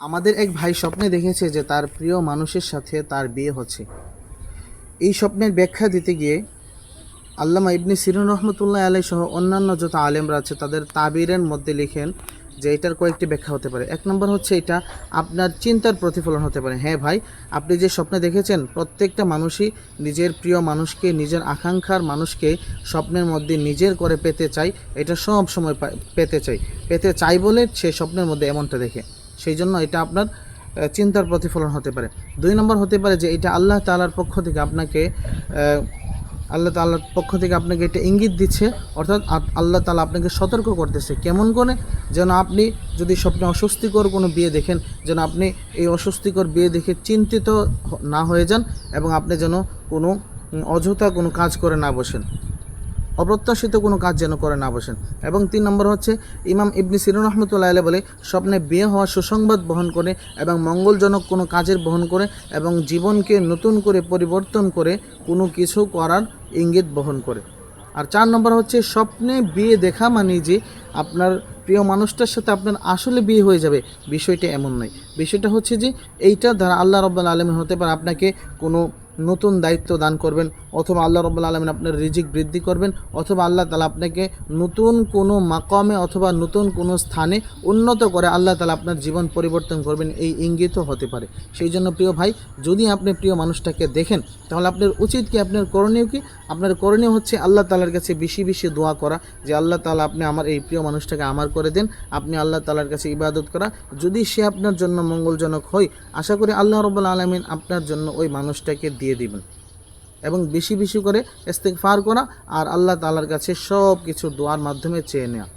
আমাদের এক ভাই স্বপ্নে দেখেছে যে তার প্রিয় মানুষের সাথে তার বিয়ে হচ্ছে। এই স্বপ্নের ব্যাখ্যা দিতে গিয়ে আল্লামা ইবনি সিরুন রহমতুল্লাহ আলাই সহ অন্যান্য যত আলেমরা আছে, তাদের তাবিরের মধ্যে লিখেন যে এটার কয়েকটি ব্যাখ্যা হতে পারে। এক নম্বর হচ্ছে এটা, আপনার চিন্তার প্রতিফলন হতে পারে। হ্যাঁ ভাই, আপনি যে স্বপ্নে দেখেছেন, প্রত্যেকটা মানুষই নিজের প্রিয় মানুষকে, নিজের আকাঙ্ক্ষার মানুষকে স্বপ্নের মধ্যে নিজের করে পেতে চাই এটা সব সময় পেতে চাই পেতে চাই বলে সে স্বপ্নের মধ্যে এমনটা দেখে। সেই জন্য এটা আপনার চিন্তার প্রতিফলন হতে পারে। দুই নম্বর হতে পারে যে এটা আল্লাহ তালার পক্ষ থেকে আপনাকে আল্লাহ তাআলার পক্ষ থেকে আপনাকে এটা ইঙ্গিত দিচ্ছে, অর্থাৎ আল্লাহ তালা আপনাকে সতর্ক করতেছে। কেমন করে? যেন আপনি যদি স্বপ্নে অস্বস্তিকর কোনো বিয়ে দেখেন, যেন আপনি এই অস্বস্তিকর বিয়ে দেখে চিন্তিত না হয়ে যান এবং আপনি যেন কোনো অযথা কোনো কাজ করে না বসেন। অপ্রত্যাশিত কোনো কাজ যেন করে না বসেন। এবং তিন নম্বর হচ্ছে, ইমাম ইবনি সিরুন রহমতুল্লাহ বলে, স্বপ্নে বিয়ে হওয়া সুসংবাদ বহন করে এবং মঙ্গলজনক কোনো কাজের বহন করে এবং জীবনকে নতুন করে পরিবর্তন করে কোনো কিছু করার ইঙ্গিত বহন করে। আর চার নম্বর হচ্ছে, স্বপ্নে বিয়ে দেখা মানে যে আপনার প্রিয় মানুষটার সাথে আপনার আসলে বিয়ে হয়ে যাবে। বিষয়টা এমন নয়। বিষয়টা হচ্ছে যে এইটা দ্বারা আল্লাহ রব্বাল আলমী হতে পারে আপনাকে কোনো নতুন দায়িত্ব দান করবেন, অথবা আল্লাহ রব্বাল আলমিন আপনার রিজিক বৃদ্ধি করবেন, অথবা আল্লাহ তালা আপনাকে নতুন কোনো মাকামে অথবা নতুন কোনো স্থানে উন্নত করে আল্লাহ তালা আপনার জীবন পরিবর্তন করবেন, এই ইঙ্গিতও হতে পারে। সেই জন্য প্রিয় ভাই, যদি আপনি প্রিয় মানুষটাকে দেখেন, তাহলে আপনার উচিত কি, আপনার করণীয় কি? আপনার করণীয় হচ্ছে আল্লাহ তালার কাছে বেশি বেশি দোয়া করা, যে আল্লাহ তালা আপনি আমার এই প্রিয় মানুষটাকে আমার করে দেন, আপনি আল্লাহ তালার কাছে ইবাদত করা। যদি সে আপনার জন্য মঙ্গলজনক হয়, আশা করি আল্লাহ রব্বুল আলমিন আপনার জন্য ওই মানুষটাকে দিয়ে দিবেন। এবং বেশি বেশি করে ইস্তেকফার করা আর আল্লাহ তালার কাছে সব কিছু দোয়ার মাধ্যমে চেয়ে নেওয়া।